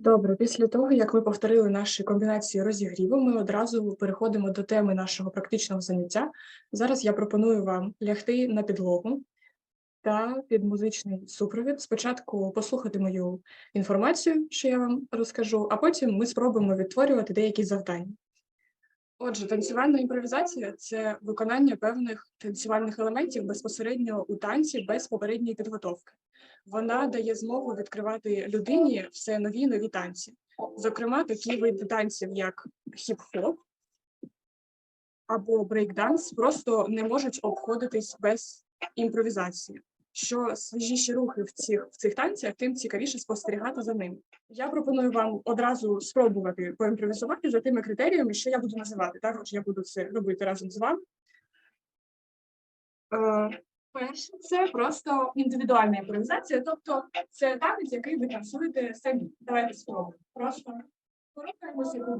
Добре, після того, як ми повторили наші комбінації розігріву, ми одразу переходимо до теми нашого практичного заняття. Зараз я пропоную вам лягти на підлогу та під музичний супровід. Спочатку послухати мою інформацію, що я вам розкажу, а потім ми спробуємо відтворювати деякі завдання. Отже, танцювальна імпровізація це виконання певних танцювальних елементів безпосередньо у танці без попередньої підготовки. Вона дає змогу відкривати людині все нові нові танці. Зокрема, такі види танців, як хіп-хоп або брейкданс, просто не можуть обходитись без імпровізації. Що свіжіші рухи в цих в цих танцях, тим цікавіше спостерігати за ними. Я пропоную вам одразу спробувати поімпровізувати за тими критеріями, що я буду називати. Також я буду це робити разом з вами. Е, Перше, це просто індивідуальна імпровізація, тобто це танець, який ви танцюєте самі. Давайте спробуємо. Просто порухаємося по.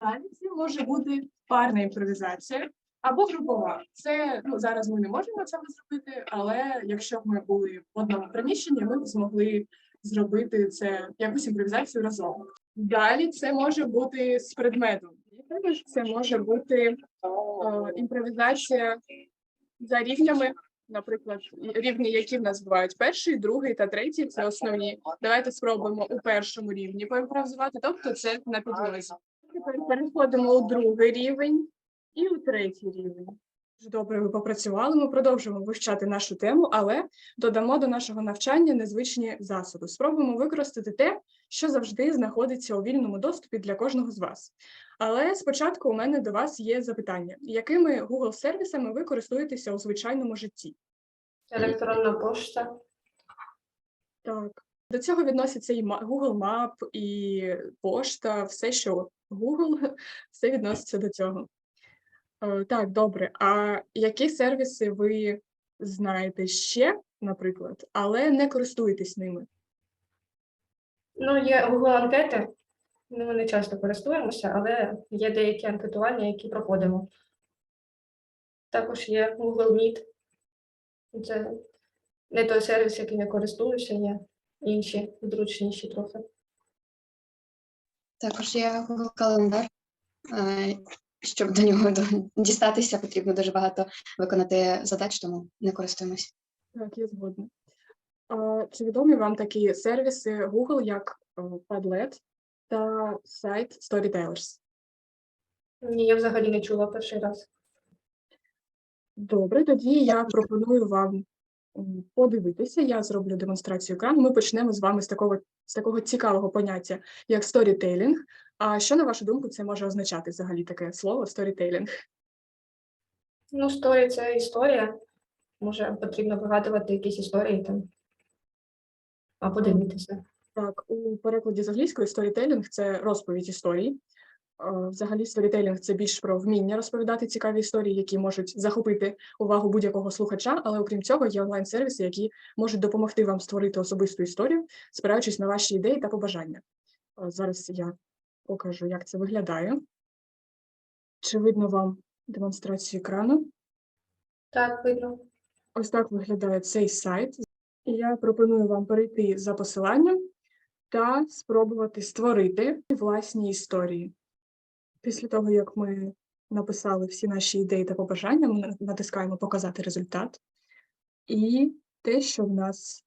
Далі це може бути парна імпровізація або групова. Це ну зараз ми не можемо цього зробити, але якщо б ми були в одному приміщенні, ми б змогли зробити це якусь імпровізацію разом. Далі це може бути з предметом. Також це може бути е, імпровізація за рівнями. Наприклад, рівні, які в нас бувають перший, другий та третій, це основні. Давайте спробуємо у першому рівні поімпровізувати, тобто це на підлозі. Тепер переходимо у другий рівень і у третій рівень. Дуже Добре, ви попрацювали. Ми продовжуємо вивчати нашу тему, але додамо до нашого навчання незвичні засоби. Спробуємо використати те, що завжди знаходиться у вільному доступі для кожного з вас. Але спочатку у мене до вас є запитання: якими Google сервісами ви користуєтеся у звичайному житті? Електронна пошта. Так. До цього відносяться і ма- Google Map, і пошта, все, що Google, все відноситься до цього. Е, Так, добре. А які сервіси ви знаєте ще, наприклад, але не користуєтесь ними? Ну, є Google анкети. Ну, ми не часто користуємося, але є деякі анкетування, які проходимо. Також є Google Meet. Це не той сервіс, яким я користуюся, є інші зручніші трохи. Також є Google календар. Щоб до нього дістатися, потрібно дуже багато виконати задач, тому не користуємось. Так, я згодна. А, Чи відомі вам такі сервіси Google, як Padlet та сайт Storytellers? Ні, я взагалі не чула перший раз. Добре, тоді я пропоную вам подивитися. Я зроблю демонстрацію екрану. Ми почнемо з вами з такого, з такого цікавого поняття, як сторітейлінг. А що, на вашу думку, це може означати взагалі таке слово сторітейлінг? Ну, сторі це історія. Може, потрібно вигадувати якісь історії там. Або дивитися. Так, у перекладі з англійської сторітейлінг це розповідь історій. Е, Взагалі, сторітейлінг це більш про вміння розповідати цікаві історії, які можуть захопити увагу будь-якого слухача. Але окрім цього, є онлайн-сервіси, які можуть допомогти вам створити особисту історію, спираючись на ваші ідеї та побажання. Е, Зараз я покажу, як це виглядає. Чи видно вам демонстрацію екрану? Так, видно. Ось так виглядає цей сайт. І я пропоную вам перейти за посиланням та спробувати створити власні історії. Після того, як ми написали всі наші ідеї та побажання, ми натискаємо Показати результат. І те, що в нас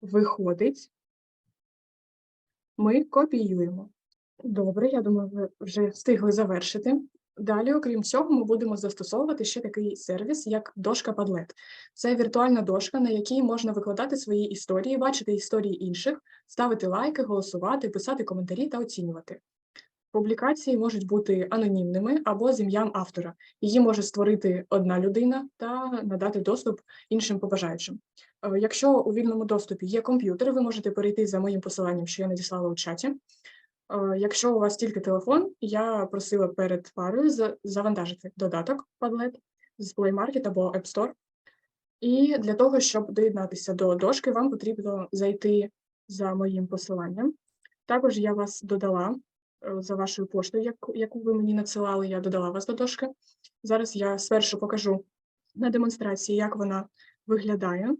виходить, ми копіюємо. Добре, я думаю, ви вже встигли завершити. Далі, окрім цього, ми будемо застосовувати ще такий сервіс, як дошка Padlet. Це віртуальна дошка, на якій можна викладати свої історії, бачити історії інших, ставити лайки, голосувати, писати коментарі та оцінювати. Публікації можуть бути анонімними або з ім'ям автора. Її може створити одна людина та надати доступ іншим побажаючим. Е, Якщо у вільному доступі є комп'ютер, ви можете перейти за моїм посиланням, що я надіслала у чаті. Е, Якщо у вас тільки телефон, я просила перед парою завантажити додаток Padlet з Play Market або App Store. І для того, щоб доєднатися до дошки, вам потрібно зайти за моїм посиланням. Також я вас додала за вашою поштою, яку, яку ви мені надсилали, я додала вас до дошки. Зараз я спершу покажу на демонстрації, як вона виглядає.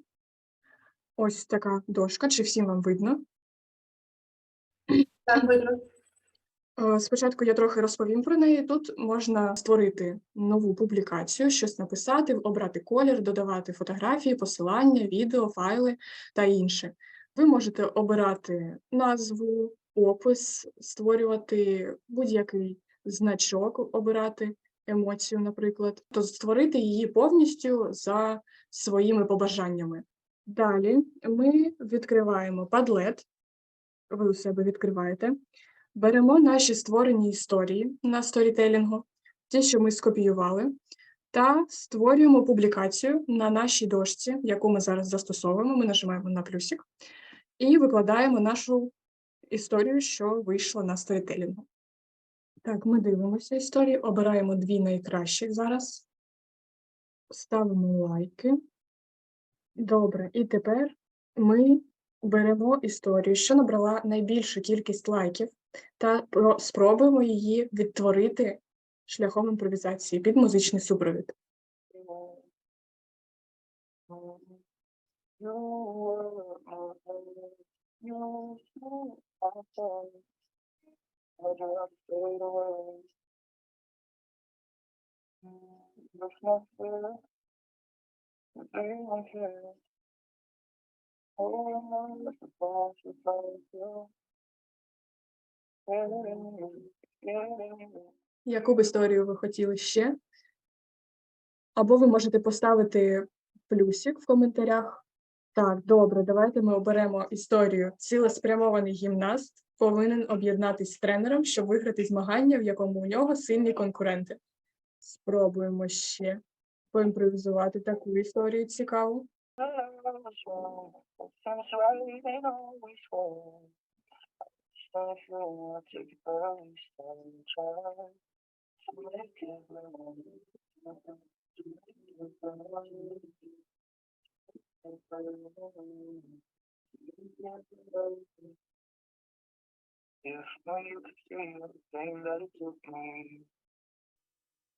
Ось така дошка, чи всім вам видно? Так, видно. Е, Спочатку я трохи розповім про неї. Тут можна створити нову публікацію, щось написати, обрати колір, додавати фотографії, посилання, відео, файли та інше. Ви можете обирати назву, опис, створювати будь-який значок, обирати емоцію, наприклад, то створити її повністю за своїми побажаннями. Далі ми відкриваємо Padlet. Ви у себе відкриваєте. Беремо наші створені історії на сторітелінгу, ті, що ми скопіювали, та створюємо публікацію на нашій дошці, яку ми зараз застосовуємо. Ми нажимаємо на плюсик і викладаємо нашу історію, що вийшла на сторітелінгу. Так, ми дивимося історії, обираємо дві найкращих зараз, ставимо лайки. Добре, і тепер ми беремо історію, що набрала найбільшу кількість лайків, та спробуємо її відтворити шляхом імпровізації під музичний супровід. Яку б історію ви хотіли ще? Або ви можете поставити плюсик в коментарях. Так, добре, давайте ми оберемо історію. Цілеспрямований гімнаст повинен об'єднатися з тренером, щоб виграти змагання, в якому у нього сильні конкуренти. Спробуємо ще поімпровізувати таку історію цікаву.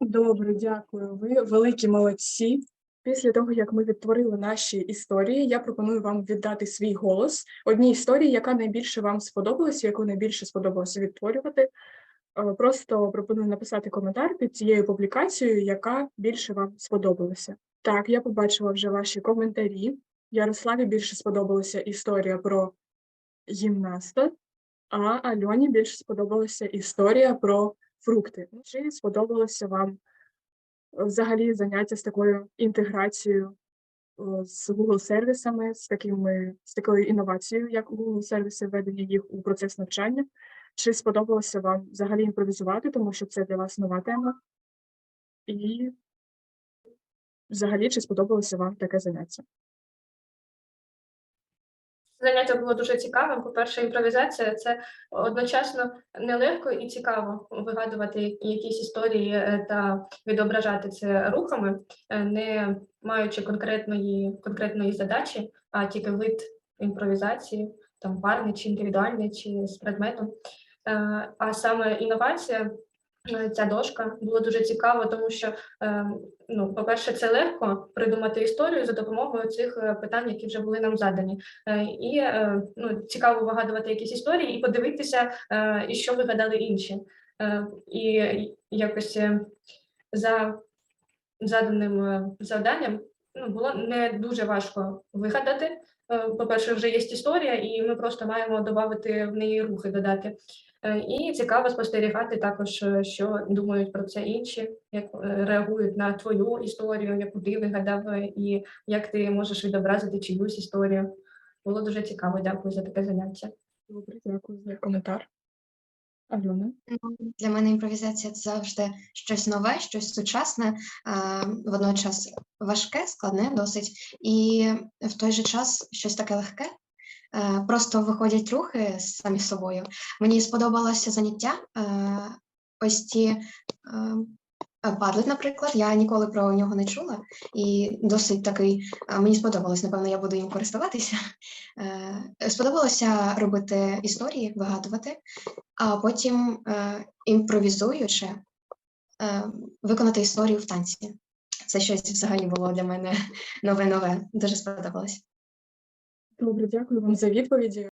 Добре, дякую. Ви великі молодці. Після того, як ми відтворили наші історії, я пропоную вам віддати свій голос одній історії, яка найбільше вам сподобалася, яку найбільше сподобалося відтворювати. Е, Просто пропоную написати коментар під цією публікацією, яка більше вам сподобалася. Так, я побачила вже ваші коментарі. Ярославі більше сподобалася історія про гімнаста, а Альоні більше сподобалася історія про фрукти. Чи сподобалося вам е, взагалі заняття з такою інтеграцією е, з Google сервісами, з такими з такою інновацією, як Google сервіси, введення їх у процес навчання? Чи сподобалося вам взагалі імпровізувати, тому що це для вас нова тема? І взагалі, чи сподобалося вам таке заняття? Заняття було дуже цікавим. По-перше, імпровізація це одночасно нелегко і цікаво вигадувати якісь історії е, та відображати це рухами, е, не маючи конкретної, конкретної задачі, а тільки вид імпровізації, там парний чи індивідуальний, чи з предметом. Е, А саме інновація. Е, Ця дошка було дуже цікаво, тому що е, ну, по-перше, це легко придумати історію за допомогою цих е, питань, які вже були нам задані. І ну, цікаво вигадувати якісь історії і подивитися, і що вигадали інші. І якось за заданим завданням ну, було не дуже важко вигадати. Е, По-перше, вже є історія, і ми просто маємо додати в неї рухи додати. Е, І цікаво спостерігати також, е, що думають про це інші, як е, реагують на твою історію, яку ти вигадав, і як ти можеш відобразити чиюсь історію. Було дуже цікаво. Дякую за таке заняття. Добре, дякую за коментар. Альона? Ну, Для мене імпровізація це завжди щось нове, щось сучасне, водночас важке, складне досить, і в той же час щось таке легке. Е, Просто виходять рухи самі собою. Мені сподобалося заняття. е, Ось ті Padlet, наприклад, я ніколи про нього не чула, і досить такий е, мені сподобалось. Напевно, я буду їм користуватися. Сподобалося робити історії, вигадувати а потім імпровізуючи виконати історію в танці. Це щось взагалі було для мене нове-нове. Дуже сподобалось. Добре, дякую вам за відповіді.